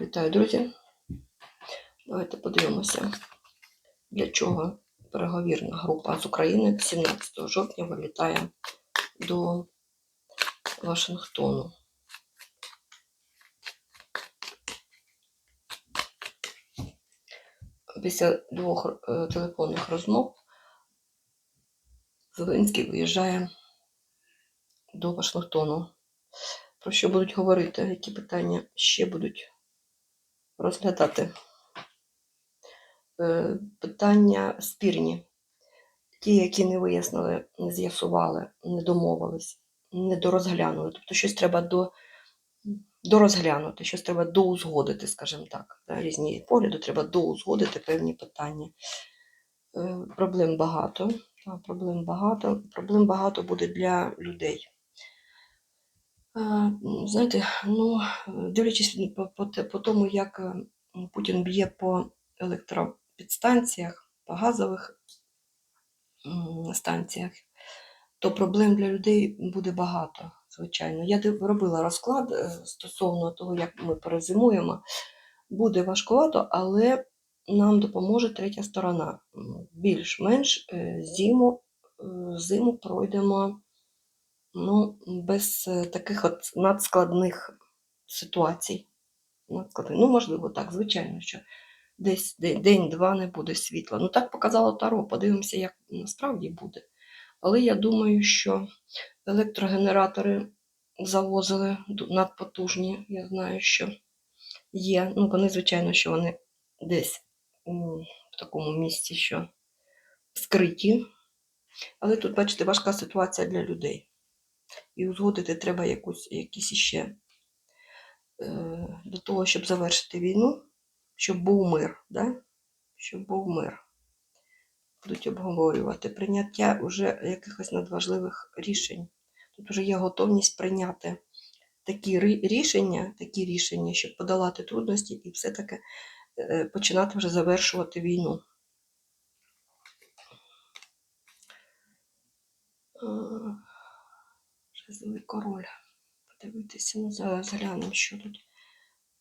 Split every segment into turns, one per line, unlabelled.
Вітаю, друзі. Давайте подивимося, для чого переговірна група з України 17 жовтня вилітає до Вашингтону. Після двох е, телефонних розмов Зеленський виїжджає до Вашингтону. Про що будуть говорити, які питання ще будуть розглядати? Е, Питання спірні. Ті, які не вияснили, не з'ясували, не домовились, не дорозглянули. Тобто щось треба до, дорозглянути, щось треба доузгодити, скажімо так. Різні погляди треба доузгодити певні питання. Е, Проблем багато. Проблем багато. Проблем багато буде для людей. Е, Знаєте, ну, дивлячись по, по, по тому, як е, Путін б'є по електропідстанціях, по газових станціях, то проблем для людей буде багато, звичайно. Я робила розклад е, стосовно того, як ми перезимуємо. Буде важкувато, але нам допоможе третя сторона. Більш-менш зиму, зиму пройдемо ну, без е, таких от надскладних ситуацій. Надскладних. Ну, можливо, так, звичайно, що десь день-два не буде світла. Ну, так показало Таро, подивимося, як насправді буде. Але я думаю, що електрогенератори завозили надпотужні. Я знаю, що є. Ну, вони, звичайно, що вони десь в такому місці, що скриті. Але тут, бачите, важка ситуація для людей. І узгодити треба якусь, якісь іще е, до того, щоб завершити війну, щоб був мир. Да? Щоб був мир. Будуть обговорювати прийняття вже якихось надважливих рішень. Тут вже є готовність прийняти такі рішення, такі рішення, щоб подолати трудності і все-таки е, починати вже завершувати війну. Е, Жезловий король. Подивитися, ну зараз глянемо, що тут.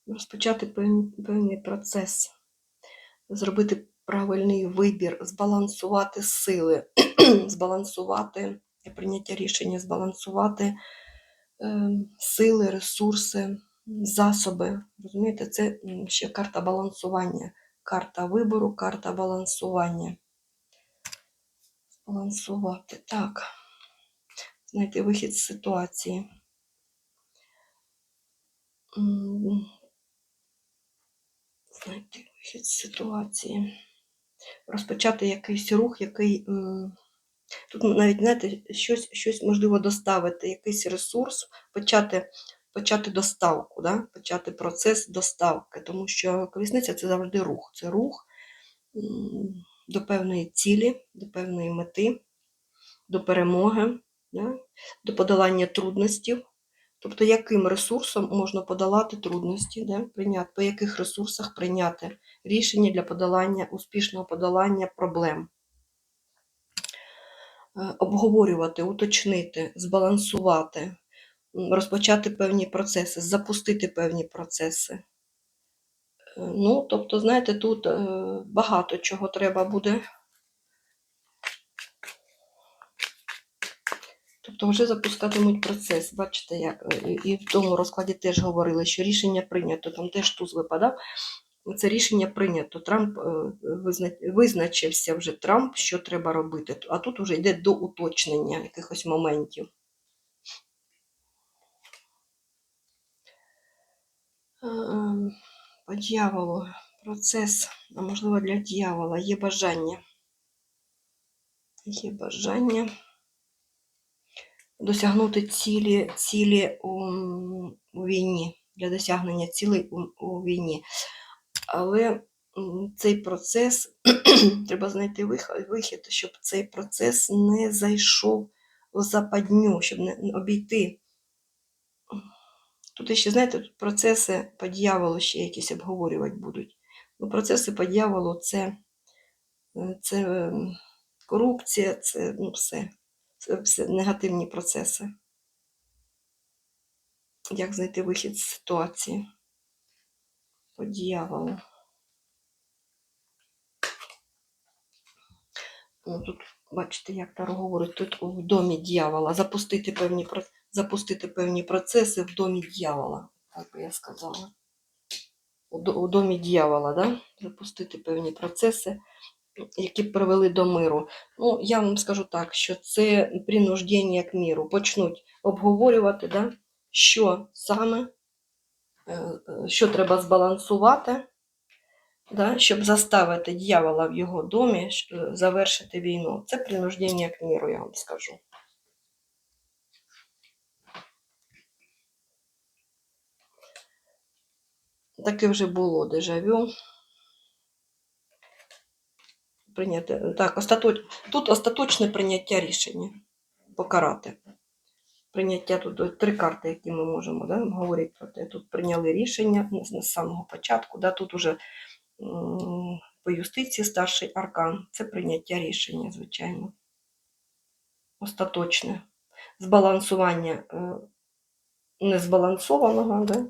Розпочати певний, певний процес, зробити правильний вибір, збалансувати сили, збалансувати прийняття рішення, збалансувати е, сили, ресурси, засоби. Розумієте, це ще карта балансування, карта вибору, карта балансування. Балансувати. Так. Знайти вихід з ситуації. Знайти вихід з ситуації. Розпочати якийсь рух, який. Тут навіть, знаєте, щось, щось можливо доставити, якийсь ресурс, почати, почати доставку, да? почати процес доставки. Тому що колісниця це завжди рух. Це рух до певної цілі, до певної мети, до перемоги? До подолання трудностей. Тобто, яким ресурсом можна подолати трудності, да? прийняти, по яких ресурсах прийняти рішення для подолання, успішного подолання проблем. Е, Обговорювати, уточнити, збалансувати, розпочати певні процеси, запустити певні процеси. Е, Ну, тобто, знаєте, тут е, багато чого треба буде. Тобто вже запускатимуть процес. Бачите, як е, і в тому розкладі теж говорили, що рішення прийнято, там теж туз випадав. Це рішення прийнято. Трамп е, визначився вже Трамп, що треба робити. А тут вже йде до уточнення якихось моментів. Е, По дьяволу процес, а можливо для дьявола є бажання. Є бажання досягнути цілі, цілі у, у війні, для досягнення цілей у, у війні. Але цей процес треба знайти вих- вихід, щоб цей процес не зайшов в западню, щоб не не обійти. Тут ще, знаєте, тут процеси по дьяволу ще якісь обговорювати будуть. Ну, процеси по дьяволу це, е, це ем, корупція, це ну, все. Негативні процеси. Як знайти вихід з ситуації? по дьяволу. Ну, тут, бачите, як Таро говорить, тут в домі дьявола. Запустити певні, запустити певні процеси в домі дьявола, так би я сказала. У домі дьявола, да? запустити певні процеси, які привели до миру. Ну, я вам скажу так, що це принуждення к міру. Почнуть обговорювати, да? що саме, е, е, що треба збалансувати, да, щоб заставити дьявола в його домі щ- завершити війну. Це принуждення к міру, я вам скажу. Таке вже було дежавю. Прийняти, так, остаточ... тут остаточне прийняття рішення покарати. Прийняття тут три карти, які ми можемо да, говорити про те. Тут прийняли рішення з- з самого початку. Да, тут уже по юстиції старший аркан. Це прийняття рішення, звичайно. Остаточне. Збалансування е, незбалансованого, да?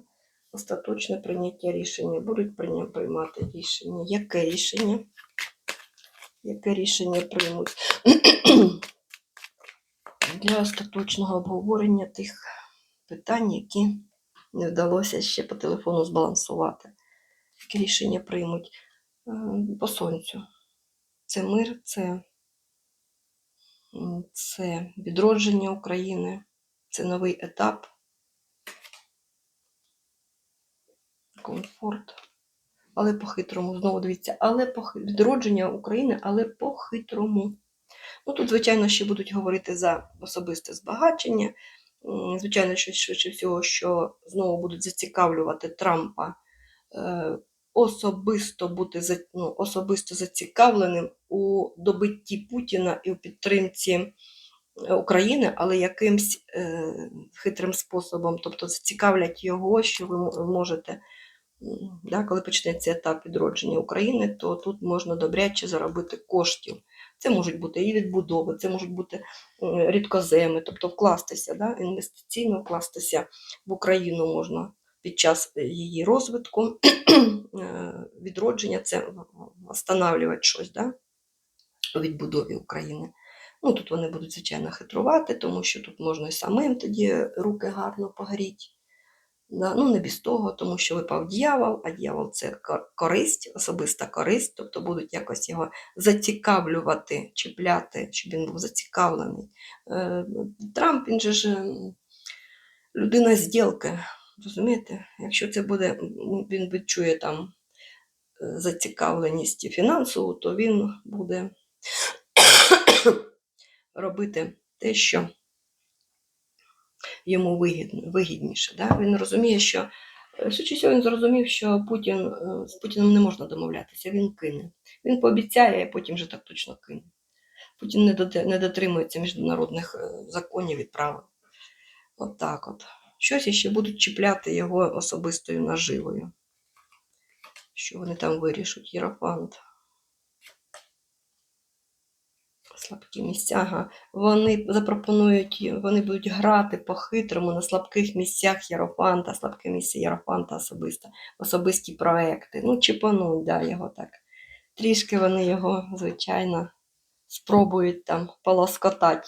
остаточне прийняття рішення. Будуть приймати рішення. Яке рішення? Яке рішення приймуть? Для остаточного обговорення тих питань, які не вдалося ще по телефону збалансувати. Яке рішення приймуть Е, по сонцю. Це мир, це, це відродження України, це новий етап, комфорт. Але по-хитрому, знову дивіться, але по відродження України, але по-хитрому. Ну, тут, звичайно, ще будуть говорити за особисте збагачення. Звичайно, що швидше всього, що знову будуть зацікавлювати Трампа е, особисто бути ну, особисто зацікавленим у добитті Путіна і у підтримці е, України, але якимсь е, хитрим способом. Тобто зацікавлять його, що ви можете, да, коли почнеться етап відродження України, то тут можна добряче заробити коштів. Це можуть бути і відбудови, це можуть бути е, рідкоземи, тобто вкластися, да, інвестиційно вкластися в Україну можна під час е, її розвитку, е, відродження, це встановлювати щось да, у відбудові України. Ну, тут вони будуть, звичайно, хитрувати, тому що тут можна і самим тоді руки гарно погоріти. Да? Ну, не без того, тому що випав дьявол, а дьявол це користь, особиста користь, тобто будуть якось його зацікавлювати, чіпляти, щоб він був зацікавлений. Е, Трамп, він же ж людина зділки, розумієте? Якщо це буде, він відчує там е, зацікавленість фінансову, то він буде робити те, що йому вигідно, вигідніше. Да? Він розуміє, що е, він зрозумів, що Путін, е, з Путіним не можна домовлятися, він кине. Він пообіцяє, а потім вже так точно кине. Путін не, дотримується міжнародних е, законів і правил. От так от. Щось ще будуть чіпляти його особистою наживою. Що вони там вирішуть? Єрофант. Слабкі місця. Ага. Вони запропонують, вони будуть грати по-хитрому на слабких місцях Єрофанта, слабке місце Єрофанта особисто, особисті проекти. Ну, чіпануть, да, його так. Трішки вони його, звичайно, спробують там полоскотати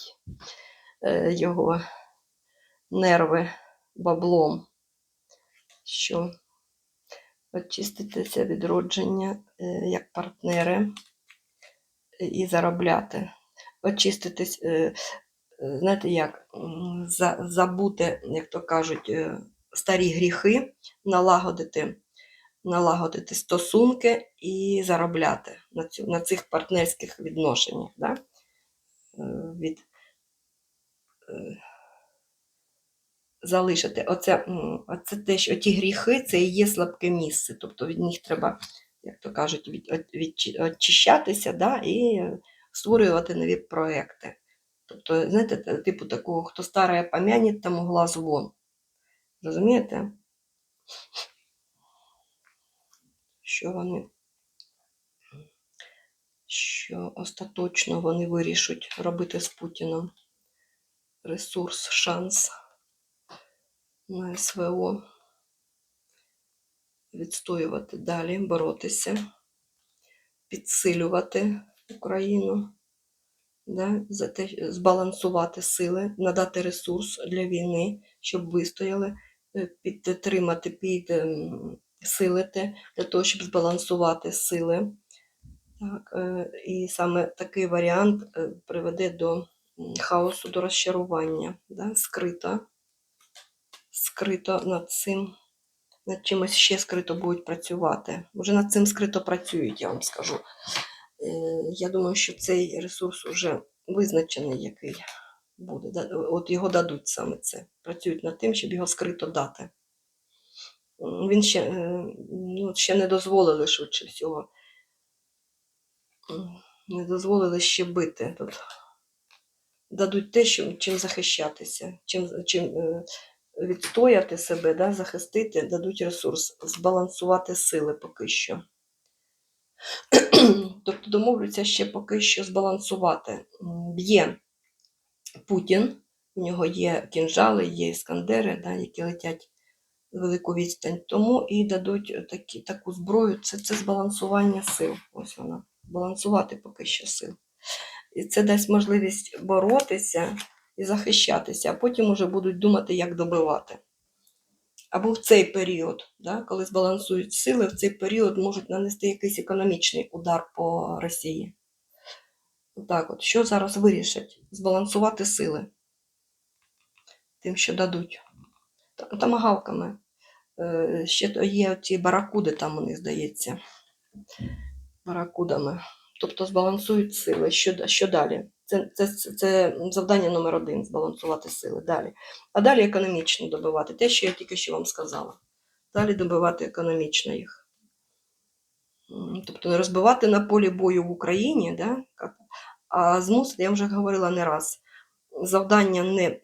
е, його нерви баблом, що очиститися відродження е, як партнери е, і заробляти. Очиститись, е, е, знаєте як, забути, як то кажуть, е, старі гріхи, налагодити, налагодити стосунки і заробляти на, цю, на цих партнерських відношеннях. Да? Від, залишити. Оце, оце те, що ті гріхи це і є слабке місце. Тобто від них треба, як то кажуть, від, от- відчі- очищатися да, і створювати нові проекти. Тобто, знаєте, типу такого, хто старе помянет, тому глаз вон. Розумієте? Що вони, що остаточно вони вирішать робити з Путіном ресурс, шанс на СВО. відстоювати далі, боротися, підсилювати Україну, да, за те, збалансувати сили, надати ресурс для війни, щоб вистояли, е, підтримати, підсилити для того, щоб збалансувати сили. Так, е, і саме такий варіант е, приведе до хаосу, до розчарування, да, скрито, скрито над цим, над чимось ще скрито будуть працювати. Вже над цим скрито працюють, я вам скажу. Е, Я думаю, що цей ресурс вже визначений, який буде. От його дадуть саме це. Працюють над тим, щоб його скрито дати. Він ще, е, ну, ще не дозволили швидше всього. Не дозволили ще бити тут. Дадуть те, що, чим захищатися, чим, чим е, відстояти себе, да, захистити, дадуть ресурс, збалансувати сили поки що. тобто домовляться ще поки що збалансувати. Б'є Путін, у нього є кінжали, є іскандери, да, які летять велику відстань. Тому і дадуть такі, таку зброю. Це, це збалансування сил. Ось вона. Балансувати поки що сил. І це дасть можливість боротися і захищатися, а потім уже будуть думати, як добивати. Або в цей період, да, коли збалансують сили, в цей період можуть нанести якийсь економічний удар по Росії. Так от, що зараз вирішать? Збалансувати сили тим, що дадуть. Та- Тамагавками. Е, Ще є ті баракуди, там них здається. Баракудами. Тобто збалансують сили. Що, що далі? Це, це, це, завдання номер один збалансувати сили. Далі. А далі економічно добивати. Те, що я тільки що вам сказала. Далі добивати економічно їх. Тобто не розбивати на полі бою в Україні, да? а змусити, я вже говорила не раз, завдання не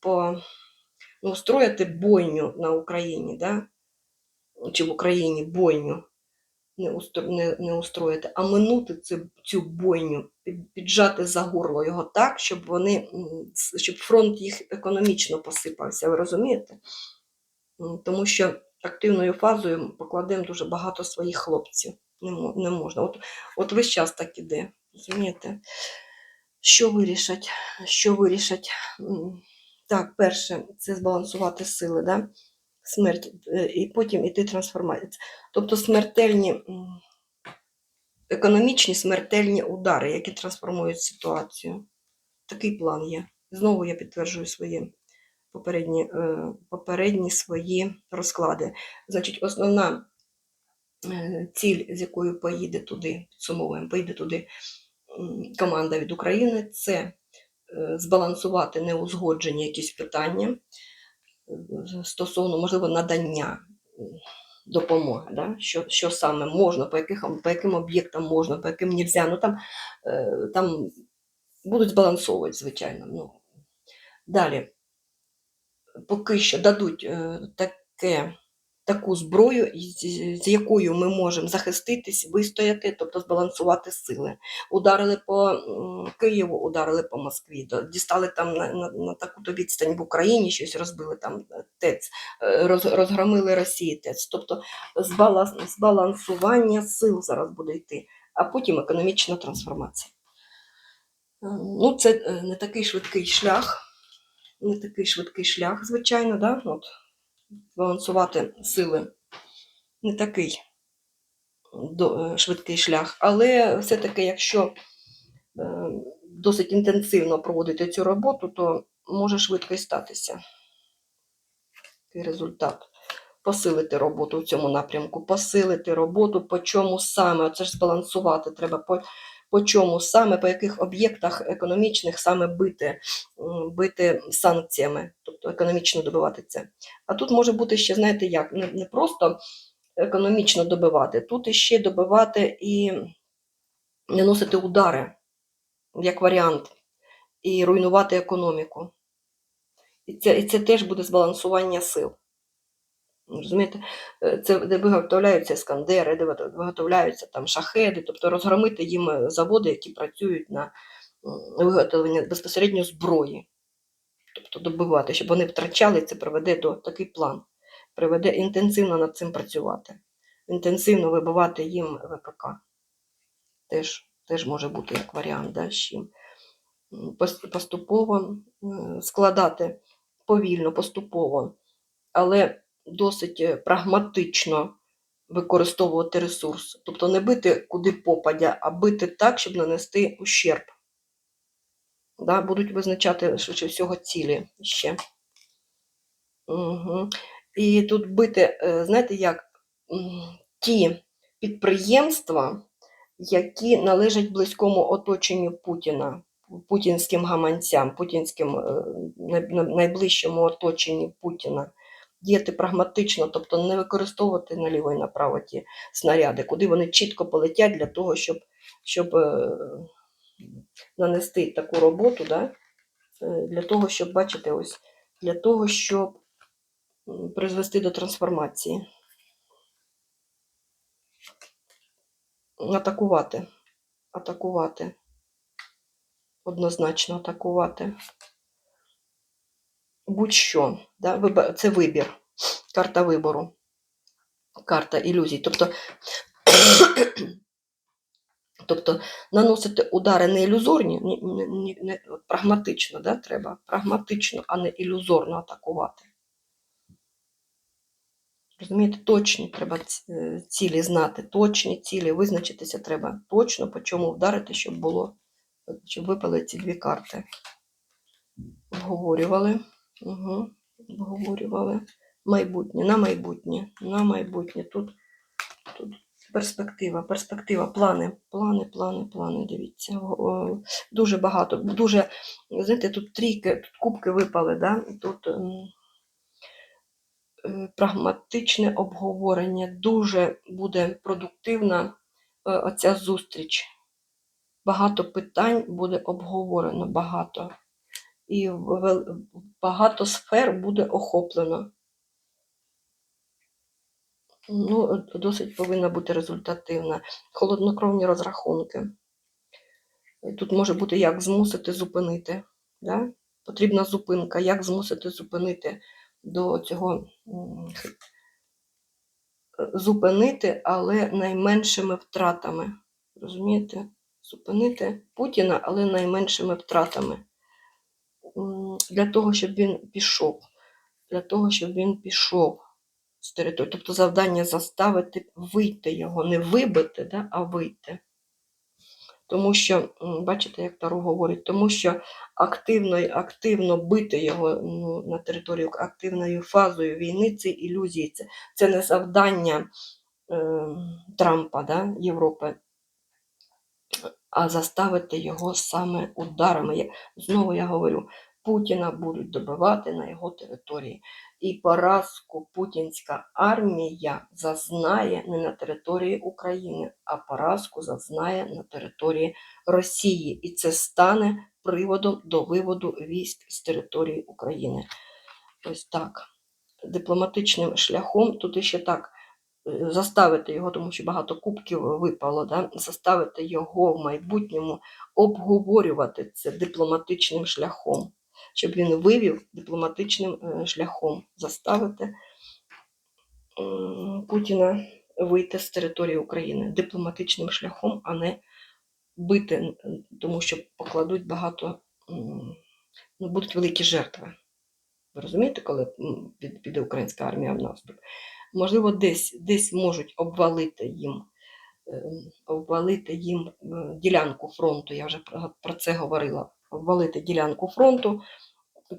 по, ну, устроїти бойню на Україні, да? чи в Україні бойню не, устро, не, не устроїти, а минути цю, цю бойню, піджати за горло його так, щоб вони, щоб фронт їх економічно посипався. Ви розумієте? Тому що активною фазою покладемо дуже багато своїх хлопців. Не, можна. От, от весь час так іде. Розумієте? Що вирішать? Що вирішать? Так, перше, це збалансувати сили, да? Смерть, е, і потім іти трансформація. Тобто смертельні, економічні смертельні удари, які трансформують ситуацію. Такий план є. Знову я підтверджую свої попередні, е, попередні свої розклади. Значить, основна е, ціль, з якою поїде туди, підсумовуємо, поїде туди команда від України, це збалансувати неузгоджені якісь питання стосовно, можливо, надання допомоги, да? що, що саме можна, по, яких, по яким об'єктам можна, по яким нельзя. Ну, там, е, там будуть збалансовувати, звичайно. Ну. Далі, поки що дадуть е, таке, таку зброю, з, якою ми можемо захиститись, вистояти, тобто збалансувати сили. Ударили по Києву, ударили по Москві, дістали там на, на, на таку-то відстань в Україні, щось розбили там е, ТЕЦ, е, роз, розгромили Росії ТЕЦ. Тобто збаланс, збалансування сил зараз буде йти, а потім економічна трансформація. Е, Ну, це не такий швидкий шлях, не такий швидкий шлях, звичайно, да? От, балансувати сили не такий е, швидкий шлях. Але все-таки, якщо е, досить інтенсивно проводити цю роботу, то може швидко і статися такий результат. Посилити роботу в цьому напрямку, посилити роботу, по чому саме, оце ж збалансувати треба, по, чому саме, по яких об'єктах економічних саме бити, бити санкціями, тобто економічно добивати це. А тут може бути ще, знаєте як, не, не просто економічно добивати, тут іще добивати і наносити удари, як варіант, і руйнувати економіку. І це, і це теж буде збалансування сил. Розумієте, Е, це де виготовляються іскандери, де виготовляються там шахеди, тобто розгромити їм е, заводи, які працюють на виготовлення безпосередньо зброї, тобто добивати, щоб вони втрачали, це приведе до такий план. приведе інтенсивно над цим працювати. Інтенсивно вибивати їм ВПК. Теж, теж може бути як варіант, да, з чим. Поступово складати повільно, поступово, але досить е, прагматично використовувати ресурс. Тобто не бити куди попадя, а бити так, щоб нанести ущерб. Да, будуть визначати швидше всього цілі ще. Угу. І тут бити, е, знаєте, як ті підприємства, які належать близькому оточенню Путіна, путінським гаманцям, путінським е, най- най- найближчому оточенню Путіна. Діяти прагматично, тобто не використовувати наліво і направо ті снаряди, куди вони чітко полетять для того, щоб, щоб е, нанести таку роботу, да? е, для того, щоб бачите, ось для того, щоб призвести до трансформації. Атакувати. Атакувати. Однозначно атакувати. Будь-що. Да? Це вибір. Карта вибору. Карта ілюзій. Тобто, тобто наносити удари не ілюзорні, ні, ні, ні, не, прагматично, да? треба прагматично, а не ілюзорно атакувати. Розумієте, точні треба е, цілі знати, точні цілі, визначитися треба точно, по чому вдарити, щоб було, щоб випали ці дві карти. Обговорювали. Угу. Обговорювали. Майбутнє, на майбутнє, на майбутнє. Тут, тут перспектива, перспектива, плани, плани, плани, плани. Дивіться. Дуже багато. Дуже, знаєте, тут трійки, тут кубки випали, да? тут. ем, е, прагматичне обговорення. Дуже буде продуктивна е, оця зустріч. Багато питань буде обговорено, багато. І багато сфер буде охоплено. Ну, досить повинна бути результативна. Холоднокровні розрахунки. Тут може бути як змусити зупинити. Да? Потрібна зупинка, як змусити зупинити до цього зупинити, але найменшими втратами. Розумієте? Зупинити Путіна, але найменшими втратами. Для того, щоб він пішов. Для того, щоб він пішов з території. Тобто завдання заставити вийти його, не вибити, да, а вийти. Тому що, бачите, як Таро говорить, тому що активно, активно бити його ну, на територію активною фазою війни це ілюзії. Це, це не завдання е, Трампа, да, Європи, а заставити його саме ударами. Знову я говорю, Путіна будуть добивати на його території. І поразку путінська армія зазнає не на території України, а поразку зазнає на території Росії. І це стане приводом до виводу військ з території України. Ось так. Дипломатичним шляхом тут іще так е, заставити його, тому що багато кубків випало, да? заставити його в майбутньому обговорювати це дипломатичним шляхом, щоб він вивів дипломатичним е, шляхом, заставити Путіна вийти з території України дипломатичним шляхом, а не бити, тому що покладуть багато, ну, будуть великі жертви. Ви розумієте, коли піде українська армія в наступ? Можливо, десь, десь можуть обвалити їм, е, обвалити їм е, ділянку фронту. Я вже про це говорила. Обвалити ділянку фронту,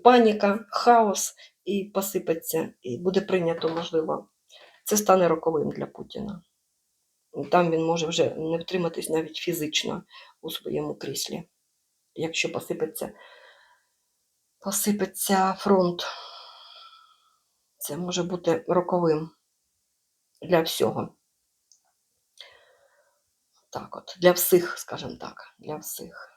паніка, хаос і посипеться, і буде прийнято, можливо. Це стане роковим для Путіна. Там він може вже не втриматись навіть фізично у своєму кріслі, якщо посипеться, посипеться фронт. Це може бути роковим для всього. Так от, для всіх, скажімо так, для всіх.